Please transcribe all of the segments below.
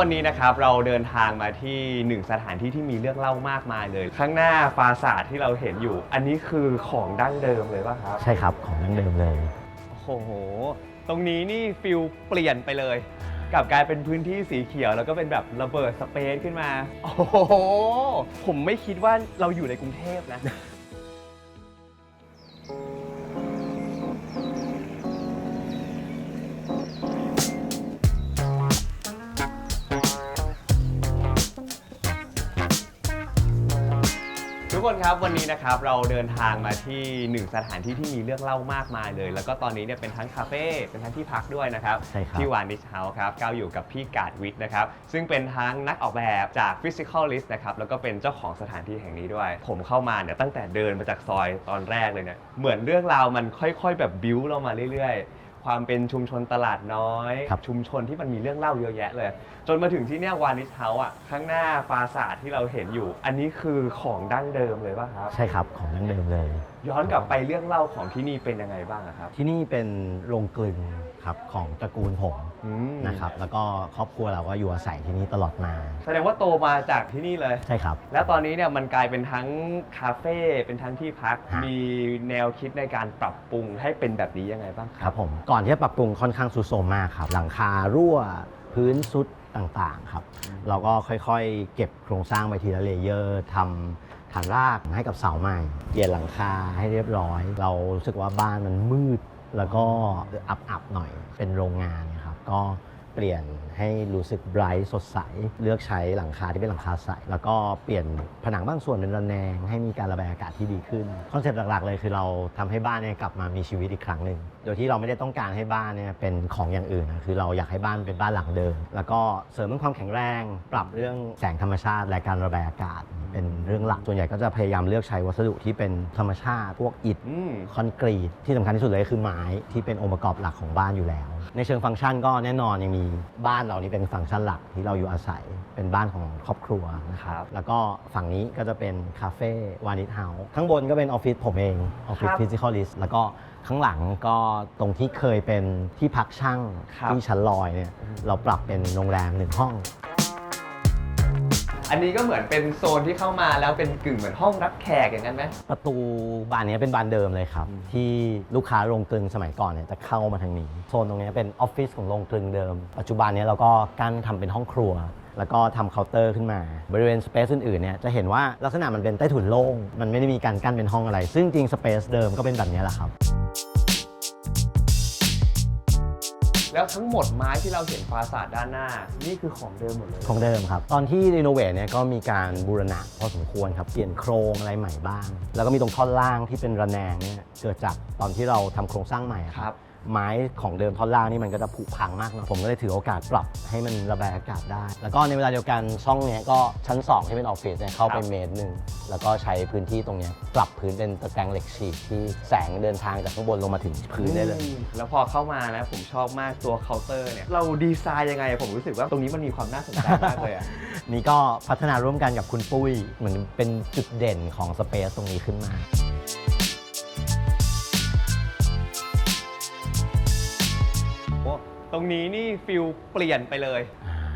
วันนี้นะครับเราเดินทางมาที่หนึ่งสถานที่ที่มีเรื่องเล่ามากมายเลย ข้างหน้าปราสาทที่เราเห็นอยู่ อันนี้คือของดั้งเดิมเลยป่ะครับ ใช่ครับของดั้งเดิมเลย โอ้โห ตรงนี้นี่ฟิลเปลี่ยนไปเลยกลับกลายเป็นพื้นที่สีเขียวแล้วก็เป็นแบบระเบิดสเปซขึ้นมา โอ้โห ผมไม่คิดว่าเราอยู่ในกรุงเทพนะ คนครับวันนี้นะครับเราเดินทางมาที่หนึ่งสถานที่ที่มีเรื่องเล่ามากมายเลย แล้วก็ตอนนี้เนี่ยเป็นทั้งคาเฟ่เป็นทั้งที่พักด้วยนะครับใช่ครับ ที่วานิชเฮาส์ครับก้าวอยู่กับพี่กาดวิทย์นะครับซึ่งเป็นทั้งนักออกแบบจาก Physical List นะครับแล้วก็เป็นเจ้าของสถานที่แห่งนี้ด้วย ผมเข้ามาเนี่ยตั้งแต่เดินมาจากซอยตอนแรกเลยเนี่ยเหมือนเรื่องราวมันค่อย ๆ แบบบิ้วเรามาเรื่อยๆ ความเป็นชุมชนตลาดน้อย ครับชุมชนที่มันมีเรื่องเล่าเยอะแยะเลย จนมาถึงที่เนี่ยวานิชเฮาส์อะข้างหน้าปราสาทที่เราเห็นอยู่ อันนี้คือของดั้งเดิมเลยป่ะครับ ใช่ครับของดั้งเดิมเลย ย้อนกลับไปเรื่องเล่าของที่นี่เป็นยังไงบ้างอะครับ ที่นี่เป็นโรงกลึง ครับของตระกูลผมอืมนะครับแล้วก็ครอบครัวเราก็อยู่อาศัยที่นี่ตลอดมา แสดงว่าโตมาจากที่นี่เลย ใช่ครับ แล้วตอนนี้เนี่ยมันกลายเป็นทั้งคาเฟ่เป็นทั้งที่พักฮะ มีแนวคิดในการปรับปรุงให้เป็นแบบนี้ยังไงบ้างคครัรับบผมก่อนที่จะปรับปรุงค่อนข้างซุดโทรมมากครับ หลังคารั่วพื้นซุดต่างๆครับ เราก็ค่อยๆ เก็บโครงสร้างไปทีละเลเยอร์ทำฐานรากให้กับเสาใหม่ เปลี่ยนหลังคาให้เรียบร้อย เรารู้สึกว่าบ้านมันมืด แล้วก็อับๆหน่อยเป็นโรงงานนะครับก็เปลี่ยนให้รู้สึกไบรท์สดใส เลือกใช้หลังคาที่เป็นหลังคาใส แล้วก็เปลี่ยนผนังบางส่วนเป็นระแนง ให้มีการระบายอากาศที่ดีขึ้น คอนเซ็ปต์หลักๆ เลยคือเราทำให้บ้านเนี่ยกลับมามีชีวิตอีกครั้งหนึ่ง โดยที่เราไม่ได้ต้องการให้บ้านเนี่ยเป็นของอย่างอื่นนะคือเราอยากให้บ้านเป็นบ้านหลังเดิม แล้วก็เสริมเรื่องความแข็งแรง ปรับเรื่องแสงธรรมชาติและการระบายอากาศ เป็นเรื่องหลักส่วนใหญ่ก็จะพยายามเลือกใช้วัสดุที่เป็นธรรมชาติพวกอิฐอืม คอนกรีตที่สำคัญที่สุดเลยคือไม้ที่เป็นองค์ประกอบหลักของบ้านอยู่แล้ว ในเชิงฟังก์ชันก็แน่นอนยังมีบ้านเรานี่เป็นฟังก์ชันหลักที่เราอยู่อาศัยเป็นบ้านของครอบครัวนะครับ แล้วก็ฝั่งนี้ก็จะเป็นคาเฟ่วานิชเฮาส์ข้างบนก็เป็นออฟฟิศผมเองออฟฟิศครับฟิสิคอลิสแล้วก็ข้างหลังก็ตรงที่เคยเป็นที่พักช่างครับ ที่ชั้นลอยเนี่ยเราปรับเป็นโรงแรมหนึ่งห้อง อันนี้ก็เหมือนเป็นโซนที่เข้ามาแล้วเป็นกึ่งเหมือนห้องรับแขกอย่างนั้นไหม ประตูบานนี้เป็นบานเดิมเลยครับอืมที่ลูกค้าโรงกลึงสมัยก่อนเนี่ยจะเข้ามาทางนี้ โซนตรงนี้เป็นออฟฟิศของโรงกลึงเดิม ปัจจุบันเนี้เราก็กั้นทำเป็นห้องครัว แล้วก็ทำเคาน์เตอร์ขึ้นมา บริเวณสเปซอื่นๆเนี่ยจะเห็นว่าลักษณะมันเป็นใต้ถุนโล่งมันไม่ได้มีการกั้นเป็นห้องอะไร ซึ่งจริงสเปซเดิมก็เป็นแบบนี้แหละครับ แล้วทั้งหมดไม้ที่เราเห็นปราสาทด้านหน้า นี่คือของเดิมหมดเลยของเดิมครับ ตอนที่รีโนเวทเนี่ยก็มีการบูรณะพอสมควรครับ เปลี่ยนโครงอะไรใหม่บ้าง แล้วก็มีตรงท่อนล่างที่เป็นระแนงเนี่ยเกิดจากตอนที่เราทำโครงสร้างใหม่อะครับ ไม้ของเดิมท่อนล่างนี่มันก็จะผุพังมากเนอะผมก็เลยถือโอกาสปรับให้มันระบายอากาศได้ แล้วก็ในเวลาเดียวกันช่องเนี้ยก็ชั้น 2 ที่เป็นออฟฟิศเนี่ยเข้าไปครับเมตรหนึ่งแล้วก็ใช้พื้นที่ตรงเนี้ยปรับพื้นเป็นตะแกรงเหล็กฉีกที่แสงเดินทางจากข้างบนลงมาถึงพื้นได้เลยอืมแล้วพอเข้ามานะผมชอบมากตัวเคาน์เตอร์เนี่ยเราดีไซน์ยังไง ผมรู้สึกว่าตรงนี้มันมีความน่าสนใจมากเลยอะนี่ก็พัฒนาร่วมกันกับคุณปุ้ยเหมือนเป็นจุดเด่นของสเปซตรงนี้ขึ้นมา ตรงนี้นี่ฟิลเปลี่ยนไปเลย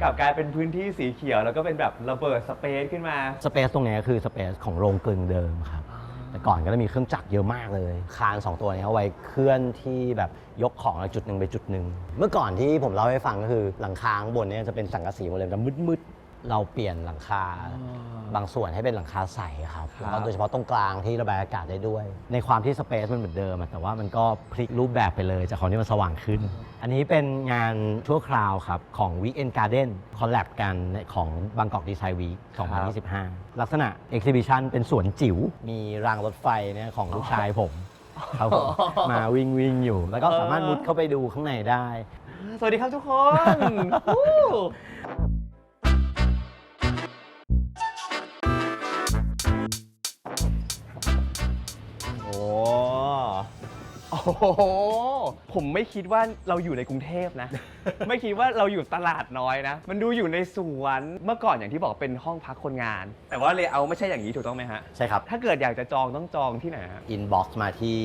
กลับกลายเป็นพื้นที่สีเขียว แล้วก็เป็นแบบระเบิดสเปซขึ้นมา สเปซตรงเนี้ยคือสเปซของโรงกลึงเดิมครับ แต่ก่อนก็จะมีเครื่องจักรเยอะมากเลย คาน 2 ตัวเนี้เอาไว้เคลื่อนที่แบบยกของจากจุดหนึ่งไปจุดหนึ่ง เมื่อก่อนที่ผมเล่าให้ฟังก็คือหลังคาข้างบนเนี้จะเป็นสังกะสีหมดเลยจะมืดๆ เราเปลี่ยนหลังคาบางส่วนให้เป็นหลังคาใสครับครับแล้วก็โดยเฉพาะตรงกลางที่ระบายอากาศได้ด้วย ในความที่สเปซมันเหมือนเดิมอะแต่ว่ามันก็พลิกรูปแบบไปเลยจากของที่มันสว่างขึ้น อันนี้เป็นงานชั่วคราวครับ ของ Weekend Garden คอลแลบกันของบางกอกดีไซน์วีค2025 ลักษณะ Exhibition เป็นสวนจิ๋วมีรางรถไฟเนี่ยของลูกชายผมครับผมมาวิ่งวิ่งอยู่ แล้วก็สามารถมุดเข้าไปดูข้างในได้ สวัสดีครับทุกคน โอ้โอ้โห ผมไม่คิดว่าเราอยู่ในกรุงเทพนะ ไม่คิดว่าเราอยู่ตลาดน้อยนะ มันดูอยู่ในสวนเมื่อก่อนอย่างที่บอกเป็นห้องพักคนงาน แต่ว่าเลเยอร์ไม่ใช่อย่างนี้ถูกต้องไหมฮะ ใช่ครับ ถ้าเกิดอยากจะจองต้องจองที่ไหนฮะ inbox มาที่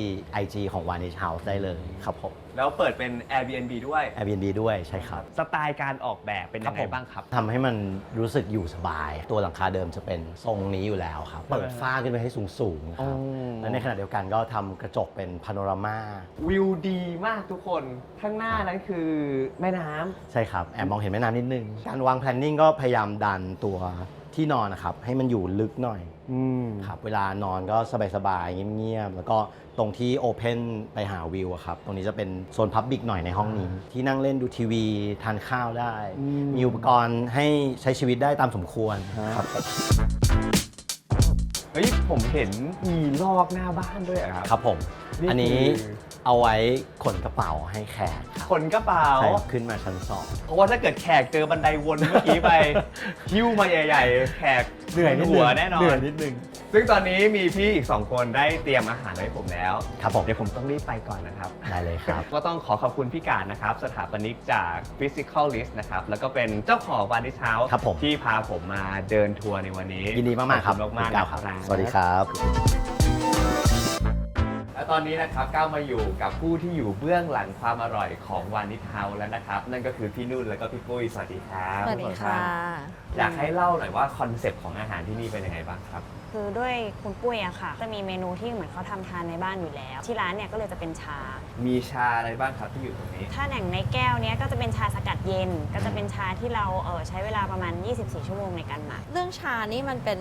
IG ของ Vanish House ได้เลยครับผม แล้วเปิดเป็น Airbnb ด้วย Airbnb ด้วยใช่ครับ สไตล์การออกแบบเป็นยังไงครับผมบ้างครับ ทำให้มันรู้สึกอยู่สบาย ตัวหลังคาเดิมจะเป็นทรงนี้อยู่แล้วครับ เปิดฝ้าขึ้นไปให้สูงๆครับอ๋อและในขณะเดียวกันก็ทำกระจกเป็นพาโนรามา วิวดีมากทุกคนข้างหน้านั้นคือแม่น้ำ ใช่ครับ แอบมองเห็นแม่น้ำนิดนึง การวางแพลนนิ่งก็พยายามดันตัวที่นอนนะครับ ให้มันอยู่ลึกหน่อยอืมครับเวลานอนก็สบายๆเงียบๆแล้วก็ตรงที่โอเพนไปหาวิวอะครับ ตรงนี้จะเป็นโซนพับบิกหน่อยในห้องนี้ ที่นั่งเล่นดูทีวีทานข้าวได้ อืม มีอุปกรณ์ให้ใช้ชีวิตได้ตามสมควรครับ เฮ้ยผมเห็นมีลอกหน้าบ้านด้วยอะครับ ครับผม นี่อันนี้คือ เอาไว้ขนกระเป๋าให้แขกครับขนกระเป๋า ใช่ครับขึ้นมาชั้นสอง เพราะว่าถ้าเกิดแขกเจอบันไดวนเมื่อกี้ไป หิ้วมาใหญ่ ๆ แขกหัวแน่นอนเหนื่อยนิดนึงซึ่งตอนนี้มีพี่อีก 2 คนได้เตรียมอาหารไว้ให้ผมแล้ว ครับผมเดี๋ยวผมต้องรีบไปก่อนนะครับ ได้เลยครับ ก็ต้องขอขอบคุณพี่การนะครับ สถาปนิกจาก Physical List นะครับ แล้วก็เป็นเจ้าของวานิชเช้าครับผม ที่พาผมมาเดินทัวร์ในวันนี้ยินดีมากๆครับขอบคุณมากๆคุณก้าวนะครับสวัสดีครับและ ตอนนี้นะครับก้าวมาอยู่กับผู้ที่อยู่เบื้องหลังความอร่อยของวานิชเฮาแล้วนะครับ นั่นก็คือพี่นุ่นแล้วก็พี่ปุ้ยสวัสดีครับสวัสดีค่ะ อยากให้เล่าหน่อยว่าคอนเซปต์ของอาหารที่นี่เป็นยังไงบ้างครับ คือด้วยคุณปุ้ยอะค่ะ จะมีเมนูที่เหมือนเขาทำทานในบ้านอยู่แล้ว ที่ร้านเนี่ยก็เลยจะเป็นชา มีชาอะไรบ้างครับที่อยู่ตรงนี้ ถ้าอย่างในแก้วเนี้ยก็จะเป็นชาสกัดเย็น ก็จะเป็นชาที่เราเออใช้เวลาประมาณ 24 ชั่วโมงในการหมัก เรื่องชานี่มันเป็น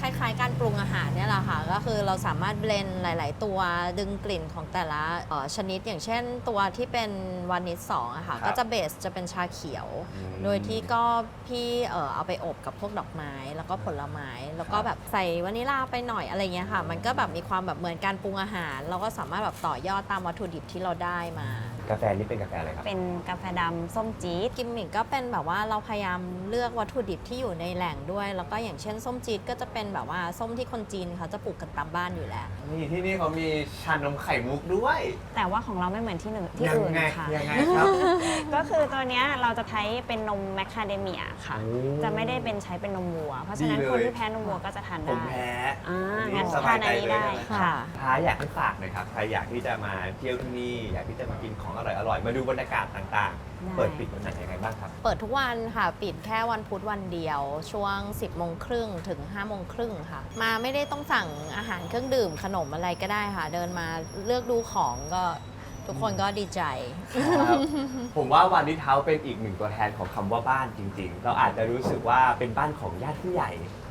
คล้ายๆ การปรุงอาหารเนี่ยแหละค่ะ ก็คือเราสามารถเบลนด์หลาย ๆ ตัวดึงกลิ่นของแต่ละเอ่อชนิด อย่างเช่นตัวที่เป็นวานิชสองอะค่ะ ครับก็จะเบสจะเป็นชาเขียว อืมโดยที่ก็พี่เอ่อเอาไปอบกับพวกดอกไม้ แล้วก็ผลไม้ แล้วก็ครับแบบใส่วานิลาไปหน่อยอะไรเงี้ยค่ะ มันก็แบบมีความแบบเหมือนการปรุงอาหาร เราก็สามารถแบบต่อยอดตามวัตถุดิบที่เราได้มา กาแฟนี่เป็นกาแฟอะไรครับ เป็นกาแฟดำส้มจี๊ด กิมมิกก็เป็นแบบว่าเราพยายามเลือกวัตถุดิบที่อยู่ในแหล่งด้วย แล้วก็อย่างเช่นส้มจี๊ดก็จะเป็นแบบว่าส้มที่คนจีนเขาจะปลูกกันตามบ้านอยู่แล้ว นี่ที่นี่เขามีชานมไข่มุกด้วยแต่ว่าของเราไม่เหมือนที่หนึ่งที่ยัอื่นไงค่ะ ยังไงครับ ก็คือตัวเนี้ยเราจะใช้เป็นนมแมคคาเดเมียค่ะ โอ้จะไม่ได้เป็นใช้เป็นนมวัว เพราะฉะนั้นดีเลย คนที่แพ้นมวัวก็จะทานผได้มแพ้อ่าอังั้นสบาทายนใจอันนี้เลยได้นะค่ะ ท้ายอยากให้ฝากหน่อยครับ ใครอยากที่จะมาเที่ยวที่นี่ อยากที่จะมากินของอร่อยๆมาดูบรรยากาศต่างได้ๆเปิดปิดวันไหนยังไงบ้างครับ เปิดทุกวันค่ะ ปิดแค่วันพุธวันเดียว ช่วง 10โมงครึ่งถึง5โมงครึ่งค่ะ มาไม่ได้ต้องสั่งอาหารเครื่องดื่มขนมอะไรก็ได้ค่ะ เดินมาเลือกดูของก็ทุกคนก็ดีใจ ครับผมว่าวานิทเฮาส์เป็นอีกหนึ่งตัวแทนของคำว่าบ้านจริง ๆ เราอาจจะรู้สึกว่าเป็นบ้านของญาติผู้ใหญ่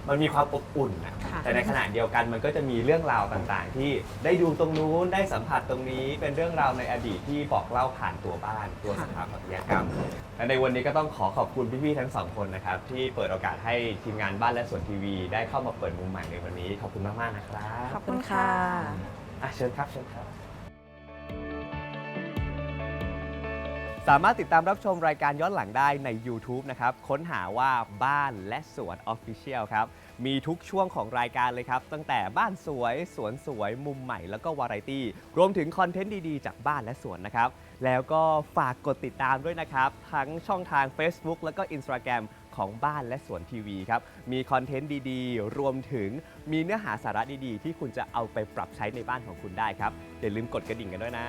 มันมีความอบอุ่นนะค่ะ แต่ในขณะเดียวกันมันก็จะมีเรื่องราวต่างๆ ที่ได้ดูตรงนู้นได้สัมผัสตรงนี้ เป็นเรื่องราวในอดีตที่บอกเล่าผ่านตัวบ้านตัวสถาปัตยกรรม และในวันนี้ก็ต้องขอขอบคุณพี่ๆทั้งสองคนนะครับที่เปิดโอกาสให้ทีมงานบ้านและสวนทีวี ได้เข้ามาเปิดมุมใหม่ในวันนี้ขอบคุณมากๆนะครับขอบคุณค่ะ อะเชิญครับเชิญครับ สามารถติดตามรับชมรายการย้อนหลังได้ใน YouTube นะครับ ค้นหาว่าบ้านและสวน Official ครับ มีทุกช่วงของรายการเลยครับ ตั้งแต่บ้านสวย สวนสวย มุมใหม่แล้วก็วาไรตี้ รวมถึงคอนเทนต์ดีๆ จากบ้านและสวนนะครับ แล้วก็ฝากกดติดตามด้วยนะครับ ทั้งช่องทาง Facebook แล้วก็ Instagram ของบ้านและสวนทีวีครับ มีคอนเทนต์ดีๆ รวมถึงมีเนื้อหาสาระดีๆ ที่คุณจะเอาไปปรับใช้ในบ้านของคุณได้ครับอย่าลืมกดกระดิ่งกันด้วยนะ